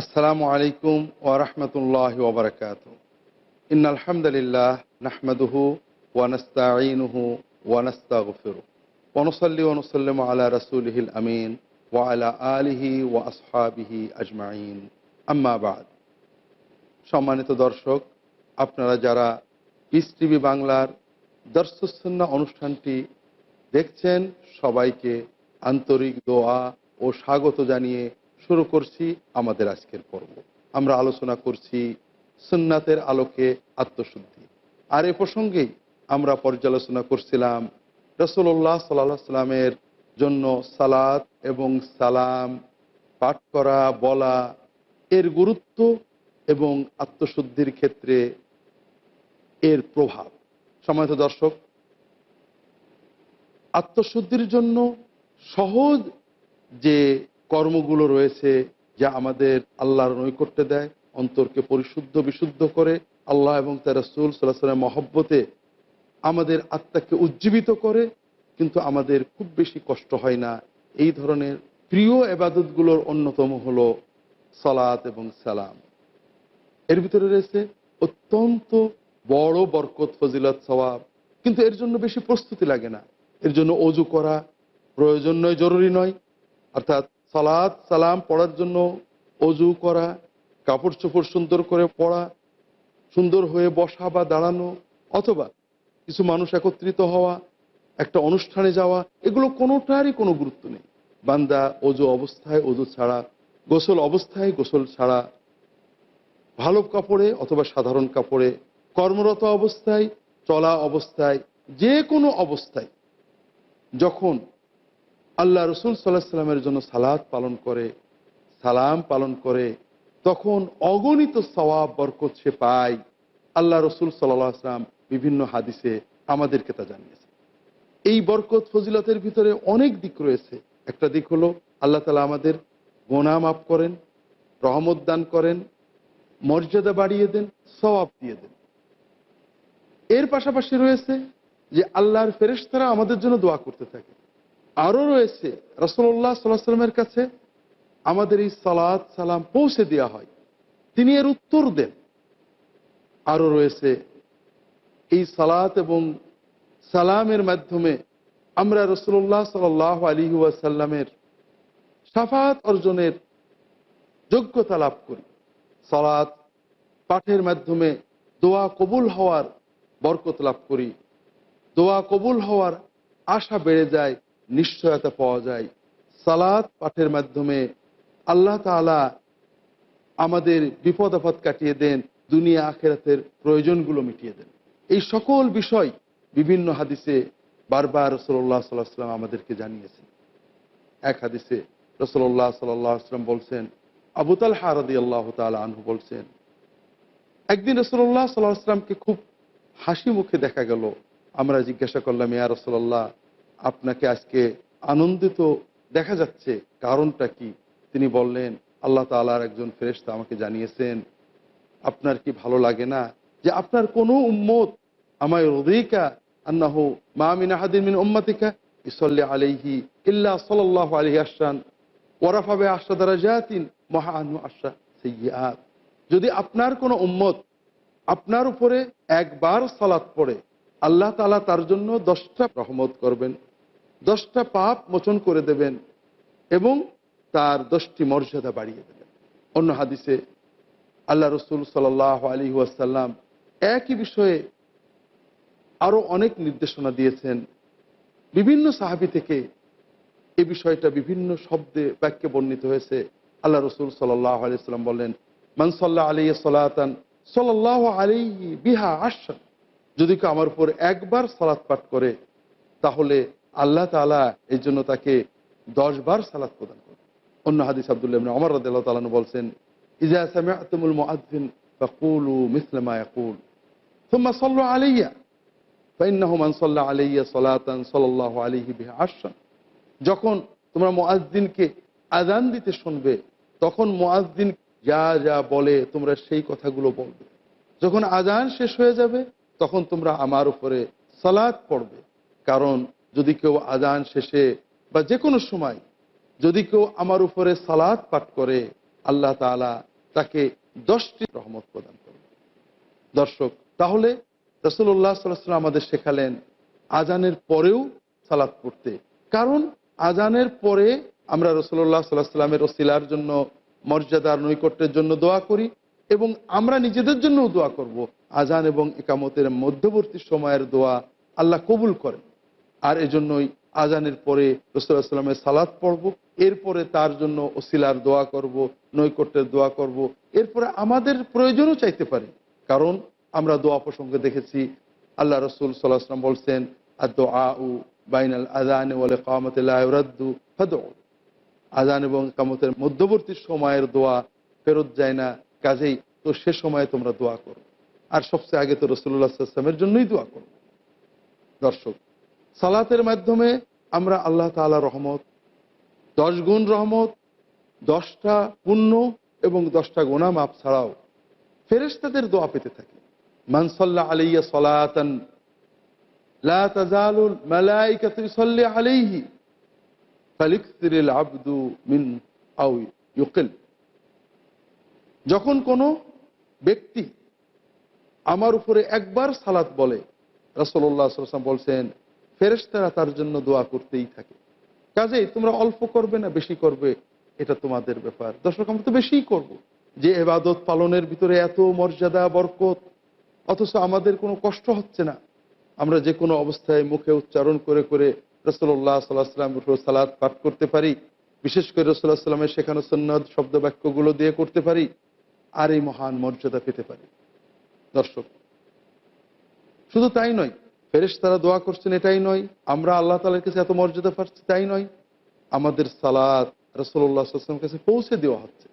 আসসালামু আলাইকুম ওরহমতুল্লাহ ওবরকাত ইন আলহামদুলিল্লাহ নাহমদুহু ওয়ানস্তাঈনুহু ওয়ানস্তাগফিরু ওনসল্লি ওনসল্লিম আলা রসুলহিল আমিন ওয়া আলা আলিহি ওয়া আসহাবিহি আজমাইন। আম্মা বাদ। সম্মানিত দর্শক, আপনারা যারা পিস টিভি বাংলার দর্শসন্না অনুষ্ঠানটি দেখছেন, সবাইকে আন্তরিক দোয়া ও স্বাগত জানিয়ে শুরু করছি আমাদের আজকের পর্ব। আমরা আলোচনা করছি সুন্নাতের আলোকে আত্মশুদ্ধি। আর এ প্রসঙ্গেই আমরা পর্যালোচনা করছিলাম রসুল্লাহ সাল্লাহ সাল্লামের জন্য সালাত এবং সালাম পাঠ করা, বলা এর গুরুত্ব এবং আত্মশুদ্ধির ক্ষেত্রে এর প্রভাব। সময়ত দর্শক, আত্মশুদ্ধির জন্য সহজ যে কর্মগুলো রয়েছে যা আমাদের আল্লাহর নৈকট্য দেয়, অন্তরকে পরিশুদ্ধ, বিশুদ্ধ করে আল্লাহ এবং তার রসুল সাল্লাহ সাল্লাম মহব্বতে আমাদের আত্মাকে উজ্জীবিত করে, কিন্তু আমাদের খুব বেশি কষ্ট হয় না। এই ধরনের প্রিয় এবাদতগুলোর অন্যতম হলো সালাত এবং সালাম। এর ভিতরে রয়েছে অত্যন্ত বড় বরকত, ফজিলত, সওয়াব। কিন্তু এর জন্য বেশি প্রস্তুতি লাগে না। এর জন্য অজু করা প্রয়োজন নয়, জরুরি নয়। অর্থাৎ সালাদ সালাম পড়ার জন্য অজু করা, কাপড় চোপড় সুন্দর করে পড়া, সুন্দর হয়ে বসা বা দাঁড়ানো, অথবা কিছু মানুষ একত্রিত হওয়া, একটা অনুষ্ঠানে যাওয়া, এগুলো কোনোটারই কোনো গুরুত্ব নেই। বান্দা অজু অবস্থায়, অজু ছাড়া, গোসল অবস্থায়, গোসল ছাড়া, ভালো কাপড়ে অথবা সাধারণ কাপড়ে, কর্মরত অবস্থায়, চলা অবস্থায়, যে কোনো অবস্থায়, যখন আল্লাহ রসুল সাল্লাহ সাল্লামের জন্য সালাদ পালন করে, সালাম পালন করে, তখন অগণিত সওয়াব বরকত সে পায়। আল্লাহ রসুল সাল্লাহ আসলাম বিভিন্ন হাদিসে আমাদেরকে তা জানিয়েছে এই বরকত ফজিলতের ভিতরে অনেক দিক রয়েছে। একটা দিক হলো, আল্লাহ তালা আমাদের গোনা মাফ করেন, রহমত দান করেন, মর্যাদা বাড়িয়ে দেন, সওয়াব দিয়ে দেন। এর পাশাপাশি রয়েছে যে আল্লাহর ফেরেশতারা আমাদের জন্য দোয়া করতে থাকে। আরও রয়েছে রসল্লাহ সাল্লাহ সাল্লামের কাছে আমাদের এই সালাদ সালাম পৌঁছে দেওয়া হয়। তিনি এর উত্তর দেন। আরও রয়েছে, এই সালাত এবং সালামের মাধ্যমে আমরা রসুল্লাহ সাল আলী ওয়াসাল্লামের সাফাত অর্জনের যোগ্যতা লাভ করি। সালাত পাঠের মাধ্যমে দোয়া কবুল হওয়ার বরকত লাভ করি। দোয়া কবুল হওয়ার আশা বেড়ে যায়। নিশ্চয়তা পাওয়া যায়। সালাদ পাঠের মাধ্যমে আল্লাহ তালা আমাদের বিপদ আপদ কাটিয়ে দেন, দুনিয়া আখেরাতের প্রয়োজনগুলো মিটিয়ে দেন। এই সকল বিষয় বিভিন্ন হাদিসে বারবার রসল্লাহ সাল্লাহ আমাদেরকে জানিয়েছেন। এক হাদিসে রসল্লাহ সাল্লাহ সাল্লাম বলছেন আবুতাল হারদি আল্লাহ তালা আনহু বলছেন, একদিন রসল্লাহ সাল্লাহ আসলামকে খুব হাসি মুখে দেখা গেল। আমরা জিজ্ঞাসা করলাম, ইয়া রসল্লাহ আপনাকে আজকে আনন্দিত দেখা যাচ্ছে। কারণটা কি? তিনি বললেন, আল্লাহ তালার একজন ফেরেস্তা আমাকে জানিয়েছেন, আপনার কি ভালো লাগে না যে আপনার কোনো উম্মত আমায় রদিকা আন্নাহ মামিন আহাদিন উম্মাতিকা ইসল্লি আলাইহি ইল্লা সাল্লাহ আলহি আসান ওরাফাবে আশা দ্বারা জাতিন মহা আনু আশা সৈয়াত যদি আপনার কোনো উম্মত আপনার উপরে একবার সালাত পড়ে আল্লাহ তালা তার জন্য দশটা রহমত করবেন, দশটা পাপ মোচন করে দেবেন এবং তার দশটি মর্যাদা বাড়িয়ে দেবেন। অন্য হাদিসে আল্লাহ রসুল সাল আলী ওয়াসাল্লাম একই বিষয়ে আরও অনেক নির্দেশনা দিয়েছেন। বিভিন্ন সাহাবি থেকে এ বিষয়টা বিভিন্ন শব্দে বাক্যে বর্ণিত হয়েছে। আল্লাহ রসুল সাল্লাহ আলি সাল্লাম বললেন মানসাল্লাহ আলী সালাতান সাল্লাহ আলী বিহা আশা যদি কেউ আমার উপর একবার সালাত পাঠ করে তাহলে আল্লাহ তালা এই জন্য তাকে দশ বার সালাত প্রদান করে অন্য হাদিস আবদুল্লাহ অমর রাদিল্লাহ তালানু বলছেন ইজা সামিআতুমুল মুআদ্দিন ফাকুলু মিসলা মা ইয়াকুল ثم صلوا علي فإنه من صلى علي صلاة صلى الله عليه بها عشرا যখন তোমরা মুআজ্জিনকে আজান দিতে শুনবে তখন মুআজ্জিন যা যা বলে তোমরা সেই কথাগুলো বলবে যখন আজান শেষ হয়ে যাবে তখন তোমরা আমার উপরে সালাদ পড়বে। কারণ যদি কেউ আজান শেষে বা যে কোনো সময় যদি কেউ আমার উপরে সালাদ পাঠ করে, আল্লাহ তাআলা তাকে দশটি রহমত প্রদান করবেন দর্শক, তাহলে রসুল্লাহ সাল্লাম আমাদের শেখালেন আজানের পরেও সালাত পড়তে। কারণ আজানের পরে আমরা রসুল্লাহ সাল্লাহ সাল্লামের ওসিলার জন্য, মর্যাদার নৈকট্যের জন্য দোয়া করি এবং আমরা নিজেদের জন্যও দোয়া করব। আজান এবং একামতের মধ্যবর্তী সময়ের দোয়া আল্লাহ কবুল করেন। আর এজন্যই আজানের পরে রসুল্লাহ সাল্লামের সালাদ পড়ব, এরপরে তার জন্য ওসিলার দোয়া করব, নৈকট্যের দোয়া করব। এরপরে আমাদের প্রয়োজনও চাইতে পারি। কারণ আমরা দোয়া প্রসঙ্গে দেখেছি, আল্লাহ রসুল সাল্লাহ সাল্লাম বলছেন আর দোয়া উ বাইনাল আজান বলে কামতুল্লাহরাদ্দু আজান এবং কামতের মধ্যবর্তী সময়ের দোয়া ফেরত যায় না, কাজেই তো সে সময়ে তোমরা দোয়া করো। আর সবচেয়ে আগে তো রসুল্লাহ সাল্লামের জন্যই দোয়া করো দর্শক, সালাতের মাধ্যমে আমরা আল্লাহ তালা রহমত, দশ গুণ রহমত, দশটা পুণ্য এবং দশটা গোনা মাপ ছাড়াও ফেরেশতাদের দোয়া পেতে থাকি। মানসল্লা আলাইয়া সলাতান মিন ইউকিল। যখন কোনো ব্যক্তি আমার উপরে একবার সালাত বলে। রাসল্লাহ সাল্লাম বলছেন, ফেরেশতারা তার জন্য দোয়া করতেই থাকে। কাজেই তোমরা অল্প করবে না, বেশি করবে, এটা তোমাদের ব্যাপার। দর্শক, আমরা তো বেশিই করব। যে এবাদত পালনের ভিতরে এত মর্যাদা, বরকত, অথচ আমাদের কোনো কষ্ট হচ্ছে না। আমরা যে কোনো অবস্থায় মুখে উচ্চারণ করে করে রসল্লাহ সাল্লাহ সাল্লাম সালাদ পাঠ করতে পারি। বিশেষ করে রসুল্লাহ সাল্লামের শেখানো সন্ন্যদ শব্দ বাক্যগুলো দিয়ে করতে পারি। আর এই মহান মর্যাদা পেতে পারি। দর্শক। শুধু তাই নয় ফেরেশ তারা দোয়া করছেন, এটাই নয়, আমরা আল্লাহ তালার কাছে এত মর্যাদা পাচ্ছি, তাই নয়। আমাদের সালাদ রসল্লাহ সাল্লাম কাছে পৌঁছে দেওয়া হচ্ছে।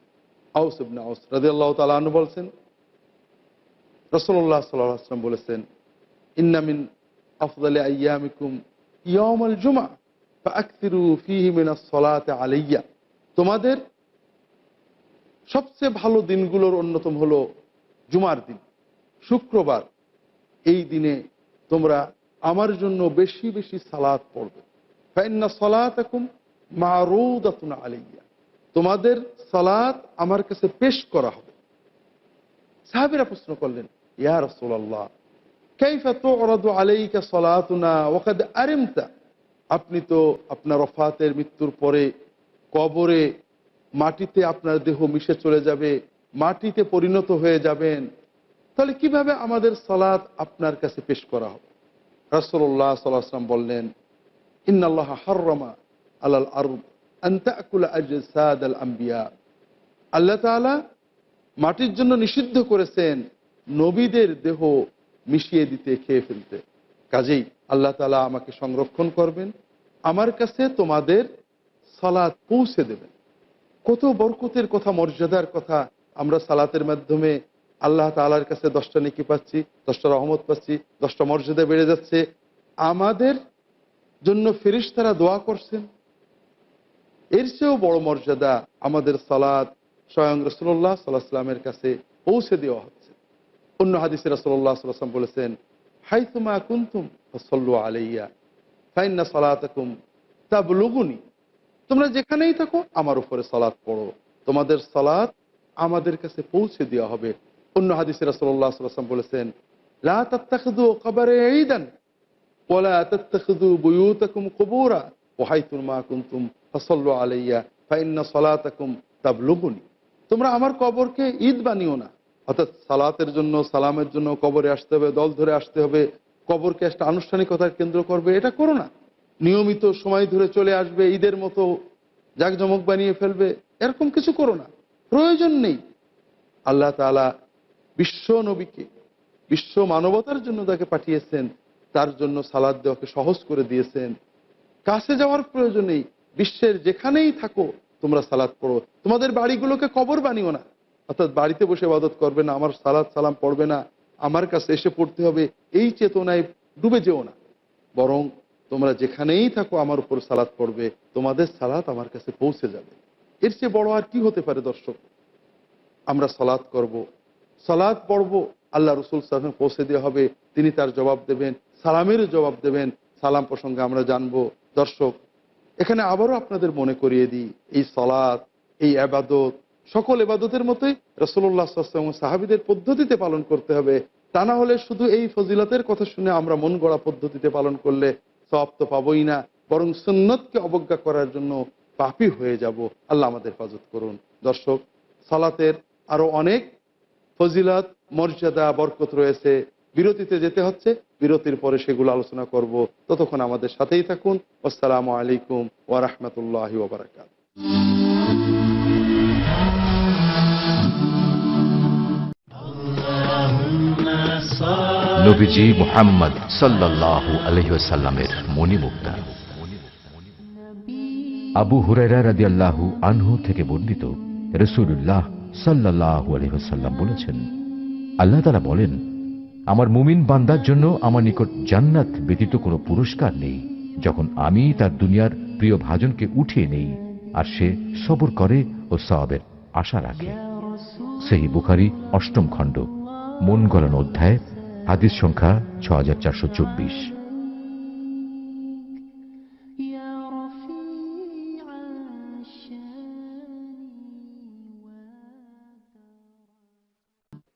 আউস ইবনে আউস রাজি আল্লাহ তালু বলছেন রসল্লাহ সাল্লাম বলেছেন ইন্নামিন আফদালে আয়ামিকুম ইয়ামাল জুমা আলাইয়া। তোমাদের সবচেয়ে ভালো দিনগুলোর অন্যতম হলো জুমার দিন। শুক্রবার এই দিনে তোমরা আমার জন্য বেশি বেশি সালাদ পড়বে। ফাইন্না সালাত এখন মারুদাতুন আলাইয়া। তোমাদের সালাত আমার কাছে পেশ করা হবে। সাহাবিরা প্রশ্ন করলেন, ইয়া রসুল্লাহ কাইফা তুরাদু আলাইকা সালাতুনা আরিমতা? আপনি তো আপনার রফাতের মৃত্যুর পরে কবরে মাটিতে আপনার দেহ মিশে চলে যাবে, মাটিতে পরিণত হয়ে যাবেন। তাহলে কীভাবে আমাদের সালাত আপনার কাছে পেশ করা হবে? রাসুল্লাহ সাল্লাম বললেন, ইন্নাল্লাহ হার্রমা আলাল আরব আন্তাকুল আল আম্বিয়া। আল্লাহ তালা মাটির জন্য নিষিদ্ধ করেছেন নবীদের দেহ মিশিয়ে দিতে, খেয়ে ফেলতে। কাজেই আল্লাহ তালা আমাকে সংরক্ষণ করবেন, আমার কাছে তোমাদের সালাত পৌঁছে দেবেন। কত বরকতের কথা, মর্যাদার কথা আমরা সালাতের মাধ্যমে আল্লাহ তালার কাছে দশটা নেকি পাচ্ছি, দশটা রহমত পাচ্ছি, দশটা মর্যাদা বেড়ে যাচ্ছে। আমাদের জন্য ফেরিস তারা দোয়া করছেন। এর চেয়েও বড় মর্যাদা আমাদের সালাদ স্বয়ং রসুল্লাহ সাল্লাহ সাল্লামের কাছে পৌঁছে দেওয়া হচ্ছে। অন্য হাদিসে রসল্লাহ সাল্লাম বলেছেন হাই তুমা কুন্তুম সল্লু আলাইয়া, ফাইন্না সালাতাকুম তা লগুনি তোমরা যেখানেই থাকো, আমার উপরে সালাদ পড়ো। তোমাদের সালাদ আমাদের কাছে পৌঁছে দেওয়া হবে। অন্য হাদিসে রসল্লাহ সাল্লাম বলেছেন তোমরা আমার কবরকে ঈদ বানিও না, অর্থাৎ সালাতের জন্য, সালামের জন্য কবরে আসতে হবে, দল ধরে আসতে হবে, কবরকে একটা আনুষ্ঠানিকতার কেন্দ্র করবে, এটা করো না। নিয়মিত সময় ধরে চলে আসবে, ঈদের মতো জাকজমক বানিয়ে ফেলবে, এরকম কিছু করো না। প্রয়োজন নেই। আল্লাহ তালা বিশ্ব নবীকে, বিশ্ব মানবতার জন্য তাকে পাঠিয়েছেন, তার জন্য সালাদ দেওয়াকে সহজ করে দিয়েছেন। কাছে যাওয়ার প্রয়োজন নেই বিশ্বের যেখানেই থাকো, তোমরা সালাদ পড়ো। তোমাদের বাড়িগুলোকে কবর বানিও না। অর্থাৎ বাড়িতে বসে ইবাদত করবে না, আমার সালাদ সালাম পড়বে না, আমার কাছে এসে পড়তে হবে, এই চেতনায় ডুবে যেও না। বরং তোমরা যেখানেই থাকো, আমার উপর সালাদ পড়বে, তোমাদের সালাদ আমার কাছে পৌঁছে যাবে। এর চেয়ে বড় আর কি হতে পারে, দর্শক? আমরা সালাদ করব। সালাদ পড়ব, আল্লাহ রসুল সালাম পৌঁছে দেওয়া হবে, তিনি তার জবাব দেবেন সালামেরও জবাব দেবেন, সালাম প্রসঙ্গে আমরা জানব। দর্শক, এখানে আবারও আপনাদের মনে করিয়ে দিই, এই সালাদ এই আবাদত, সকল এবাদতের মতোই রসল্লাহ সাহাবিদের পদ্ধতিতে পালন করতে হবে। তা না হলে শুধু এই ফজিলতের কথা শুনে আমরা মন গড়া পদ্ধতিতে পালন করলে সব তো পাবই না, বরং সুন্নতকে অবজ্ঞা করার জন্য পাপি হয়ে যাব। আল্লাহ আমাদের হেফাজত করুন। দর্শক, সালাতের আরও অনেক ফজিলত, মর্যাদা, বরকত রয়েছে। বিরতিতে যেতে হচ্ছে। বিরতির পরে সেগুলো আলোচনা করব। ততক্ষণ আমাদের সাথেই থাকুন। আসসালামু আলাইকুম ওয়ারহমতুল্লাহ ওবরাকাত আবু হুরাইরা রাদি আল্লাহু আনহু থেকে বর্ণিত রসুল্লাহ সাল্লাহ আলহিহাল্লাম বলেছেন, আল্লাহ তারা বলেন, আমার মুমিন বান্দার জন্য আমার নিকট জান্নাত ব্যতীত কোনো পুরস্কার নেই। যখন আমি তার দুনিয়ার প্রিয় ভাজনকে উঠিয়ে নেই, আর সে সবর করে ও সবের আশা রাখে। সেই বুখারি, অষ্টম খণ্ড, মন গলানো অধ্যায়, হাদিস সংখ্যা ছ হাজার চারশো চব্বিশ।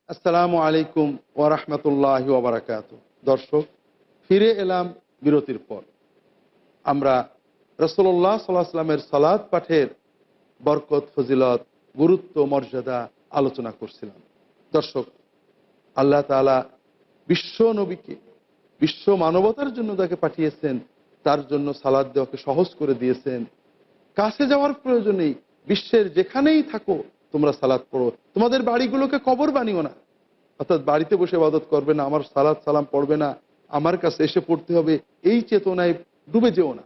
আসসালামু আলাইকুম ওরহমতুল্লাহ ওবরাকাত দর্শক, ফিরে এলাম বিরতির পর। আমরা রসল্লাহ সাল্লাহামের সালাদ পাঠের বরকত, ফজিলত, গুরুত্ব, মর্যাদা আলোচনা করছিলাম। দর্শক, আল্লাহ তালা বিশ্ব নবীকে, বিশ্ব মানবতার জন্য তাকে পাঠিয়েছেন, তার জন্য সালাদ দেওয়াকে সহজ করে দিয়েছেন। কাছে যাওয়ার প্রয়োজন নেই বিশ্বের যেখানেই থাকো তোমরা সালাদ পড়ো। তোমাদের বাড়িগুলোকে কবর বানিও না। অর্থাৎ বাড়িতে বসে ইবাদত করবে না, আমার সালাদ সালাম পড়বে না, আমার কাছে এসে পড়তে হবে, এই চেতনায় ডুবে যেও না।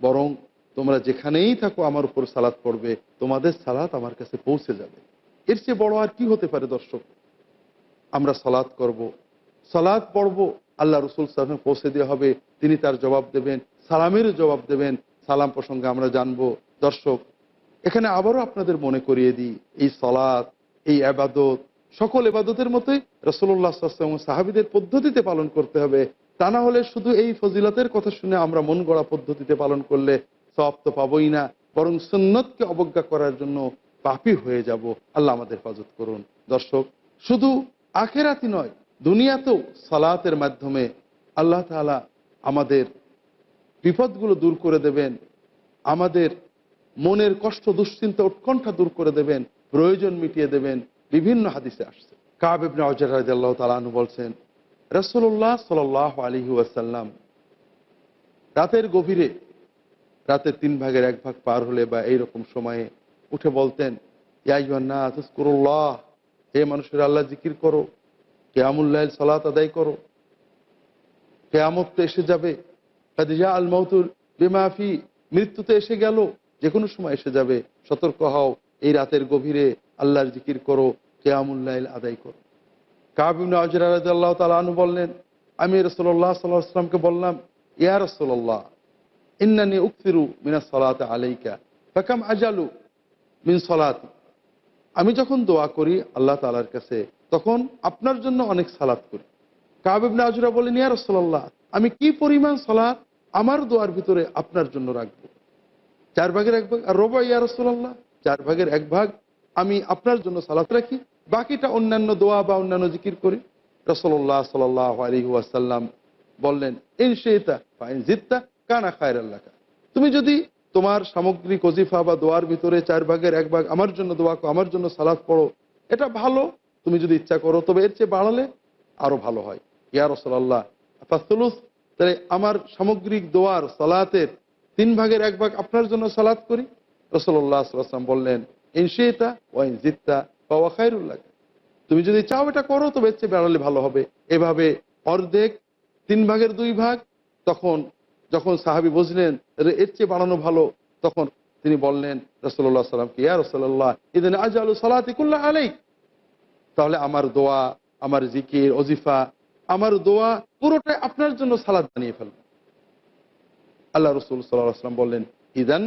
বরং তোমরা যেখানেই থাকো, আমার উপর সালাদ পড়বে, তোমাদের সালাত আমার কাছে পৌঁছে যাবে। এর চেয়ে বড় আর কি হতে পারে, দর্শক? আমরা সালাদ করব। সালাদ পড়ব, আল্লাহ রসুল সালামে পৌঁছে দেওয়া হবে, তিনি তার জবাব দেবেন, সালামের জবাব দেবেন, সালাম প্রসঙ্গে আমরা জানব। দর্শক এখানে আবারও আপনাদের মনে করিয়ে দিই, এই সলাদ এই আবাদত, সকল এবাদতের মতোই রসল্লাহ সাহাবিদের পদ্ধতিতে পালন করতে হবে। তা না হলে শুধু এই ফজিলতের কথা শুনে আমরা মন গড়া পদ্ধতিতে পালন করলে সব তো পাবই না, বরং সুন্নতকে অবজ্ঞা করার জন্য পাপি হয়ে যাব। আল্লাহ আমাদের হেফাজত করুন। দর্শক, শুধু আখেরাতি নয়, দুনিয়াতেও সালাতের মাধ্যমে আল্লাহ তাআলা আমাদের বিপদগুলো দূর করে দেবেন, আমাদের মনের কষ্ট, দুশ্চিন্তা, উৎকণ্ঠা দূর করে দেবেন, প্রয়োজন মিটিয়ে দেবেন, বিভিন্ন হাদিসে আসছে। কাব ইবনে অজর রাদিয়াল্লাহু তাআলা আনহু বলছেন, রাসূলুল্লাহ সাল্লাল্লাহু আলাইহি ওয়াসাল্লাম রাতের গভীরে, রাতের তিন ভাগের এক ভাগ পার হলে বা এইরকম সময়ে উঠে বলতেন, ইয়া আইয়ুহান হে মানুষের, আল্লাহ জিকির করো কেয়ামুল্লাইল সালাত আদায় করো, কেয়ামত তো এসে যাবে, কাদিজা আল মৌতুল বেমাফি মৃত্যু তো এসে গেল যে কোনো সময় এসে যাবে, সতর্ক হও, এই রাতের গভীরে আল্লাহর জিকির করো কেয়ামুল্লাইল আদায় করো। কাবিন আল্লাহ তালু বললেন, আমি রসল্লাহ সাল্লাহ আসলামকে বললাম, ইয়া রসল্লাহ ইন্নানি উকফিরু মিনা সলাতে আলাইকা, ফাকাম আজালু মিন সলাতি। আমি যখন দোয়া করি আল্লাহ তালার কাছে, তখন আপনার জন্য অনেক সালাত করি। কাবিবনা আজুরা বলেন ইয়া রসল্লাহ আমি কি পরিমাণ সালাত আমার দোয়ার ভিতরে আপনার জন্য রাখব? চার ভাগের এক ভাগ। আর রোবা, ইয়া রসল্লাহ চার ভাগের এক ভাগ আমি আপনার জন্য সালাত রাখি। বাকিটা অন্যান্য দোয়া বা অন্যান্য জিকির করি। রসল্লাহ সাল আলী ওয়াসাল্লাম বললেন, ইন কানা খায়ের আল্লাহ তুমি যদি তোমার সামগ্রিক অজিফা বা দোয়ার ভিতরে চার ভাগের এক ভাগ আমার জন্য দোয়া করো, আমার জন্য সালাদ পড়ো, এটা ভালো। তুমি যদি ইচ্ছা করো, তবে এর চেয়ে বাড়ালে আরও ভালো হয়। ইয়া রসল্লাহ তাহলে আমার সামগ্রিক দোয়ার সালাতের তিন ভাগের এক ভাগ আপনার জন্য সালাত করি। রসল্লাহ সাল্লাম বললেন ইনশিতা ওয়াইন জিত্তা বা ওয়াখাইরুল্লাহ তুমি যদি চাও এটা করো, তবে এর চেয়ে বেড়ালে ভালো হবে। এভাবে অর্ধেক, তিন ভাগের দুই ভাগ, তখন যখন সাহাবি বুঝলেন এর চেয়ে বাড়ানো ভালো, তখন তিনি বললেন রসল্লাহ সাল্লামকে ইয়া রসল্লাহ ইদিন আজ আলু সালাতিকুল্লাহ আলাই তাহলে আমার দোয়া, আমার জিকির অজিফা আমার দোয়া পুরোটাই আপনার জন্য সালাদ বানিয়ে ফেলব। আল্লাহ রসুল সাল্লাহ আসলাম বললেন, ইদান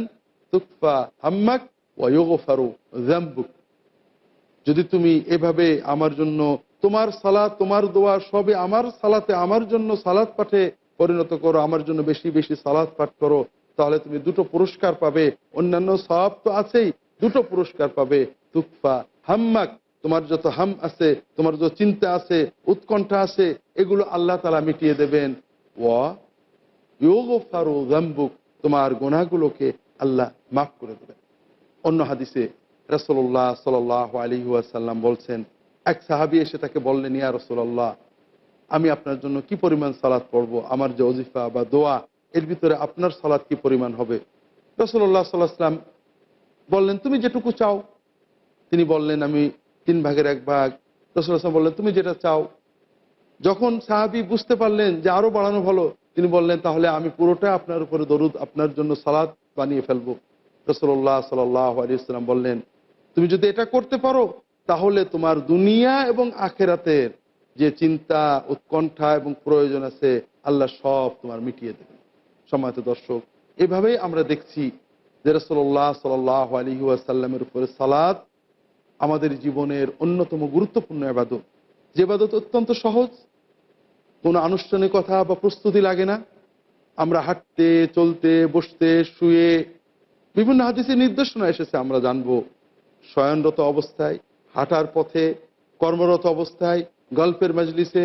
তুকফা হাম্মাক ওয়াইগফারু জাম্বুক যদি তুমি এভাবে আমার জন্য তোমার সালাত, তোমার দোয়া সবে আমার সালাতে আমার জন্য সালাত পাঠে পরিণত করো, আমার জন্য বেশি বেশি সালাত পাঠ করো, তাহলে তুমি দুটো পুরস্কার পাবে। অন্যান্য সব তো আছেই, দুটো পুরস্কার পাবে। তুকফা হাম্মাক, তোমার যত হাম আছে, তোমার যত চিন্তা আছে, উৎকণ্ঠা আছে, এগুলো আল্লাহ তালা মিটিয়ে দেবেন। ওয়া তোমার গোনাগুলোকে আল্লাহ মাফ করে দেবেন। অন্য হাদিসে রসল্লাহ সাল আলী ওয়াসাল্লাম বলছেন, এক সাহাবি এসে তাকে বললেন, ইয়া রসল্লাহ আমি আপনার জন্য কি পরিমাণ সালাদ পড়ব? আমার যে অজিফা বা দোয়া, এর ভিতরে আপনার সালাদ কি পরিমাণ হবে? রসল্লাহ সাল্লাহাম বললেন, তুমি যেটুকু চাও। তিনি বললেন, আমি তিন ভাগের এক ভাগ। রসুল্লাহ বললেন, তুমি যেটা চাও। যখন সাহাবি বুঝতে পারলেন যে আরও বাড়ানো ভালো তিনি বললেন, তাহলে আমি পুরোটা আপনার উপরে দরুদ, আপনার জন্য সালাদ বানিয়ে ফেলব। রসল্লাহ সাল্লাম বললেন, তুমি যদি এটা করতে পারো, তাহলে তোমার দুনিয়া এবং আখেরাতের যে চিন্তা, উৎকণ্ঠা এবং প্রয়োজন আছে, আল্লাহ সব তোমার মিটিয়ে দেবে সময়ত দর্শক, এভাবেই আমরা দেখছি যে রসল্লাহ সাল আলী ওয়াসাল্লামের উপরে সালাদ আমাদের জীবনের অন্যতম গুরুত্বপূর্ণ আবাদত যে আবাদত অত্যন্ত সহজ কোনো আনুষ্ঠানিকতা বা প্রস্তুতি লাগে না। আমরা হাঁটতে, চলতে, বসতে, শুয়ে বিভিন্ন হাদিসের নির্দেশনা এসেছে, আমরা জানব শয়নরত অবস্থায়, হাঁটার পথে, কর্মরত অবস্থায়, গল্পের মজলিসে,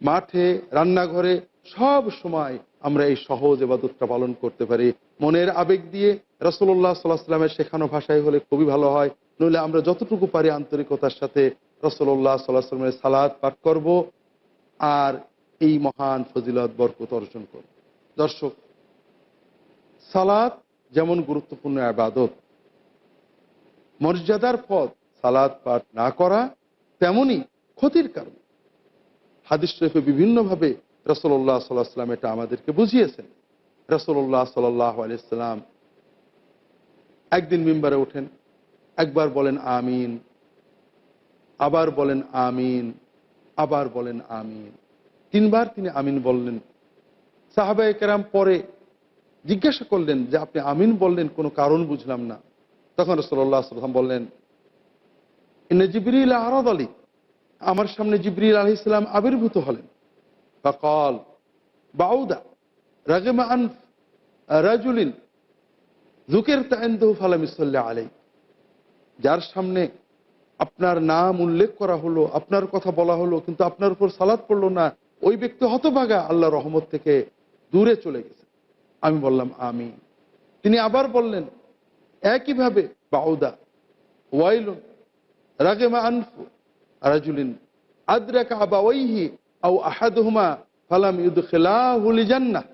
মাঠে, রান্নাঘরে, সব সময় আমরা এই সহজ এবাদতটা পালন করতে পারি। মনের আবেগ দিয়ে রসল্লাহ সাল্লাহ সাল্লামের শেখানো ভাষায় হলে খুবই ভালো হয়, নইলে আমরা যতটুকু পারি আন্তরিকতার সাথে রসল্লাহ সাল্লাহ সাল্লামের সালাদ পাঠ করব। আর এই মহান ফজিলত, বরকত অর্জন করব দর্শক সালাদ যেমন গুরুত্বপূর্ণ আবাদত, মর্যাদার পথ সালাদ পাঠ না করা তেমনি ক্ষতির কারণ। হাদিস শরীফে বিভিন্নভাবে রসল্লাহ সাল্লাহ সাল্লাম এটা আমাদেরকে বুঝিয়েছেন। রসল্লাহ সাল্লাহ আলিয়াল্লাম একদিন মিম্বারে ওঠেন, একবার বলেন আমিন, আবার বলেন আমিন, আবার বলেন আমিন। তিনবার তিনি আমিন বললেন। সাহাবাই কেরাম পরে জিজ্ঞাসা করলেন যে, আপনি আমিন বললেন, কোনো কারণ বুঝলাম না। তখন রসল্লাহ সাল্লাম বললেন জিবরিল আরদ আলী। আমার সামনে জিবরিল আলহ ইসলাম আবির্ভূত হলেন। ফকল, বাউদা, রাগেমা আন রাজুলিন জুকের তাইন্দু ফালামিসাল্লাহ আলাই যার সামনে আপনার নাম উল্লেখ করা হলো, আপনার কথা বলা হলো, কিন্তু আপনার উপর সালাদ পড়ল না ওই ব্যক্তি হতভাগা আল্লাহ রহমত থেকে দূরে চলে গেছে। আমি বললাম আমি তিনি আবার বললেন, একইভাবে বাউদা, ওয়াইলুন রাগেমা আনফু, রাজুলিন, আদ্রাকা আবাওয়াইহি আও আহাদুহুমা ফালাম ইউদখিলাহুল জান্নাহ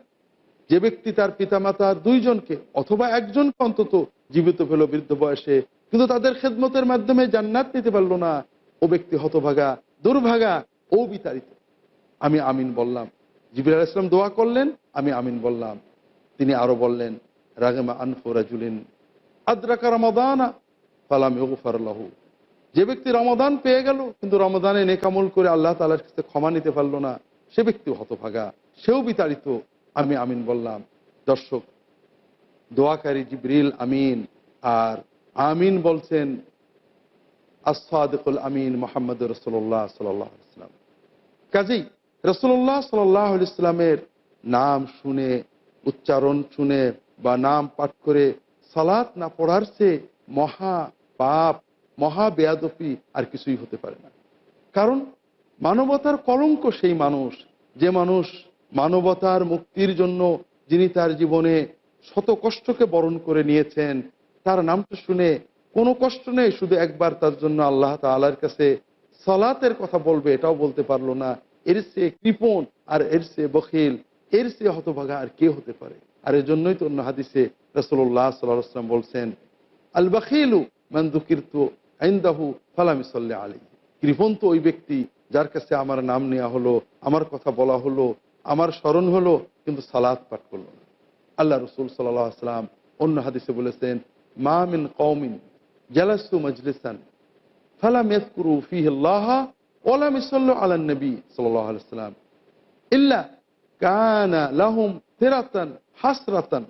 যে ব্যক্তি তার পিতামাতার দুইজনকে অথবা একজনকে অন্তত জীবিত পেল বৃদ্ধ বয়সে, কিন্তু তাদের খেদমতের মাধ্যমে জান্নাত নিতে পারল না, ও ব্যক্তি হতভাগা, দুর্ভাগা, ও বিতাড়িত। আমি আমিন বললাম। জিবির আল ইসলাম দোয়া করলেন, আমি আমিন বললাম। তিনি আরও বললেন, রাগেমা আনফু রাজুলিন আদ্রাকা রমাদানা ফালাম ইগফার যে ব্যক্তি রমাদান পেয়ে গেল, কিন্তু রমাদানে নেকামল করে আল্লাহ তালার কাছে ক্ষমা নিতে পারল না, সে ব্যক্তি হতভাগা, সেও বিতাড়িত, আমি আমিন বললাম। দর্শক, দোয়াকারী জিবরিল আমিন আর আমিন বলছেন আসাদুল আমিন মোহাম্মদ রসোল্লাহ সাল্লাম কাজেই রসোল্লাহ সাল্লাহ ইসলামের নাম শুনে, উচ্চারণ শুনে বা নাম পাঠ করে সালাত না পড়ার সে মহা পাপ, মহা বেয়াদপি আর কিছুই হতে পারে না। কারণ মানবতার কলঙ্ক সেই মানুষ, যে মানুষ মানবতার মুক্তির জন্য যিনি তার জীবনে শত কষ্টকে বরণ করে নিয়েছেন, তার নামটা শুনে কোনো কষ্ট নেই, শুধু একবার তার জন্য আল্লাহ তালার কাছে সলাতের কথা বলবে, এটাও বলতে পারল না। এর সে কৃপণ আর এর সে বখিল, এর সে হতভাগা আর কে হতে পারে? আর এর জন্যই তো অন্য হাদিসে রসল্লাহ সাল্লাম বলছেন, আল বখিলু মান্দুকির্তু আইন্দাহু ফালামি সাল্লাহ আলী কৃপণ তো ওই ব্যক্তি যার কাছে আমার নাম নেওয়া হলো, আমার কথা বলা হলো, আমার স্মরণ হলো, কিন্তু সালাদ পাঠ করল না। আল্লাহ রসুল সাল্লাহ আসলাম অন্য হাদিসে বলেছেন, মা মিন কৌমিন জালাসু মজলিসান ফালাম ইয়াজকুরু ফিহি আল্লাহ ওয়া লাম ইসাল্লু আলা নবী সাল্লাম ইল্লা কানা লাহুম ফিরাতান হাসরাতান।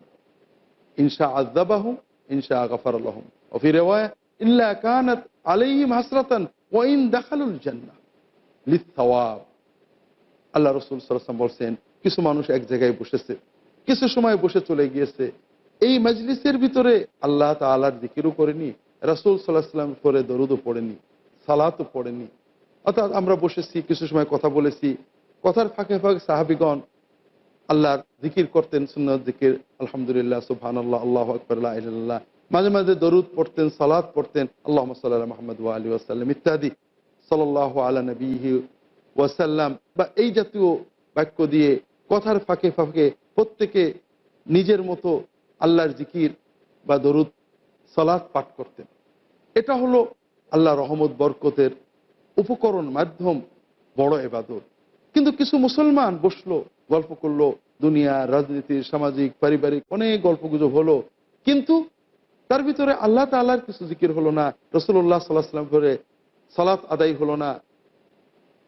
ইনশা গাফার ইল্লা কানাত আলাইহিম হাসরাতান ওয়া ইন দাখালুল জান্নাহ লিথওয়াব আল্লাহ রসুল সাল্লাম বলছেন, কিছু মানুষ এক জায়গায় বসেছে, কিছু সময় বসে চলে গিয়েছে। এই মজলিসের ভিতরে আল্লাহ তালার দিকিরও করেনি, রাসুল সাল্লাহ সাল্লামের পরে দরুদও পড়েনি, সালাতও পড়েনি। অর্থাৎ আমরা বসেছি, কিছু সময় কথা বলেছি। কথার ফাঁকে ফাঁকে সাহাবিগণ আল্লাহর জিকির করতেন, সুন্নত জিকির। আলহামদুলিল্লাহ সুবহান আল্লাহ আল্লাহ আকবর আল্লাহ মাঝে মাঝে দরুদ পড়তেন সালাদ পড়তেন আল্লাহ সাল্লাহ মাহমদ আলী ওয়াসাল্লাম ইত্যাদি। সাল্লাহ আলা নবীহি ওয়াসাল্লাম। বা এই জাতীয় বাক্য দিয়ে কথার ফাঁকে ফাঁকে প্রত্যেকে নিজের মতো আল্লাহর জিকির বা দরুদ সালাদ পাঠ করতেন। এটা হলো আল্লাহ রহমত, বরকতের উপকরণ মাধ্যম বড় এবাদত। কিন্তু কিছু মুসলমান বসল, গল্প করল, দুনিয়া, রাজনীতি, সামাজিক, পারিবারিক অনেক গল্প গুজব হলো। কিন্তু তার ভিতরে আল্লাহ তাল্লাহর কিছু জিকির হলো না রসুল্লাহ সাল্লাহ সাল্লাম করে সালাত আদায় হলো না।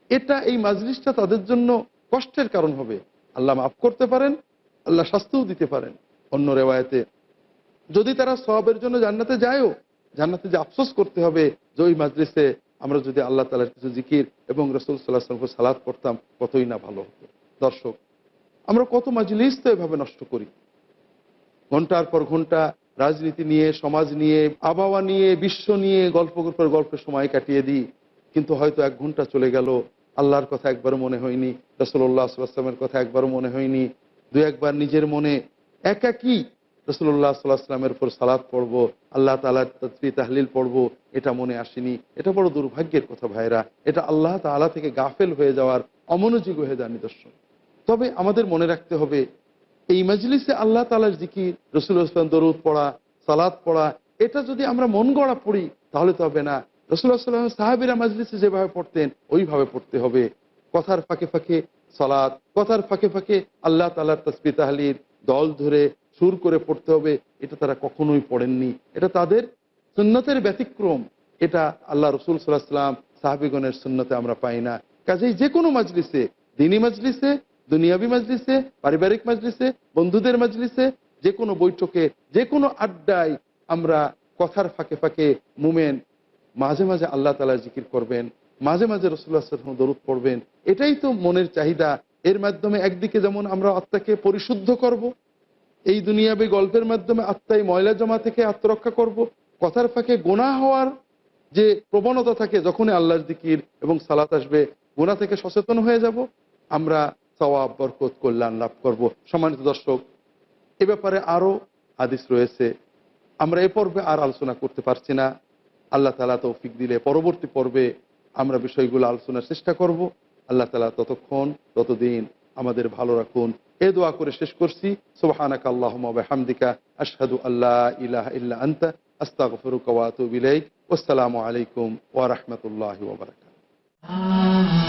এটা এই মাজলিসটা তাদের জন্য কষ্টের কারণ হবে। আল্লাহ মাফ করতে পারেন, আল্লাহ শাস্তিও দিতে পারেন। অন্য রেওয়ায়তে, যদি তারা সবের জন্য জান্নাতে যায়ও, জান্নাতে যে আফসোস করতে হবে যে ওই মাজলিসে আমরা যদি আল্লাহ তালার কিছু জিকির এবং রসুল সাল্লাহ সাল্লামকে সালাদ করতাম কতই না ভালো হতো। দর্শক, আমরা কত মাজলিস তো এভাবে নষ্ট করি। ঘণ্টার পর ঘণ্টা রাজনীতি নিয়ে, সমাজ নিয়ে, আবহাওয়া নিয়ে, বিশ্ব নিয়ে গল্প পর গল্পের সময় কাটিয়ে দিই। কিন্তু হয়তো এক ঘণ্টা চলে গেল, আল্লাহর কথা একবারও মনে হয়নি রসুল্লাহ সাল্লামের কথা একবারও মনে হয়নি। দু একবার নিজের মনে একাকি রসুল্লাহ সাল্লাহ সাল্লামের উপর সালাদ পড়ব, আল্লাহ তালার তসবি তাহলিল পড়ব, এটা মনে আসেনি। এটা বড় দুর্ভাগ্যের কথা ভাইরা এটা আল্লাহ তালা থেকে গাফেল হয়ে যাওয়ার অমনোযোগ হয়ে যাওয়ার নিদর্শন। তবে আমাদের মনে রাখতে হবে, এই মজলিসে আল্লাহ তালার জিকির, রসুল ইসলাম দরুদ পড়া সালাদ পড়া, এটা যদি আমরা মন গড়া পড়ি, তাহলে তো হবে না। রসুল্লাহ সাল্লাম সাহাবিরা মজলিসে যেভাবে পড়তেন, ওইভাবে পড়তে হবে। কথার ফাঁকে ফাঁকে সালাদ কথার ফাঁকে ফাঁকে আল্লাহ তালার তসবি তাহলির দল ধরে সুর করে পড়তে হবে, এটা তারা কখনোই পড়েননি। এটা তাদের সুন্নতের ব্যতিক্রম। এটা আল্লাহ রসুল সাল্লাহ সাল্লাম সাহাবিগণের সুন্নতে আমরা পাই না। কাজেই যে কোনো মজলিসে, দিনী মজলিসে, দুনিয়াবি মাজলিসে, পারিবারিক মজলিসে, বন্ধুদের মজলিসে যে কোনো বৈঠকে যে কোনো আড্ডায় আমরা কথার ফাঁকে ফাঁকে মুমেন মাঝে মাঝে আল্লাহ তালা জিকির করবেন, মাঝে মাঝে রসুল্লাহ সাল্লাম দরুদ পড়বেন। এটাই তো মনের চাহিদা। এর মাধ্যমে একদিকে যেমন আমরা আত্মাকে পরিশুদ্ধ করব এই দুনিয়াবি গল্পের মাধ্যমে আত্মায় ময়লা জমা থেকে আত্মরক্ষা করব। কথার ফাঁকে গোনা হওয়ার যে প্রবণতা থাকে, যখনই আল্লাহর দিকির এবং সালাত আসবে গোনা থেকে সচেতন হয়ে যাব। আমরা সওয়াব, বরকত, কল্যাণ লাভ করব। সম্মানিত দর্শক, এ ব্যাপারে আরও হাদিস রয়েছে। আমরা এ পর্বে আর আলোচনা করতে পারছি না। আল্লাহ তালা তৌফিক দিলে পরবর্তী পর্বে আমরা বিষয়গুলো আলোচনার চেষ্টা করব। আল্লাহ তালা ততক্ষণ, ততদিন আমাদের ভালো রাখুন। এ দোয়া করে শেষ করছি। সুবহানাকা আল্লাহমদিকা আশহাদু আল্লাহ ইলাহ ইল্লা আনতা আস্তাগফিরুকা ওয়া আতুবু আলাইকুম ওয়া রাহমাতুল্লাহি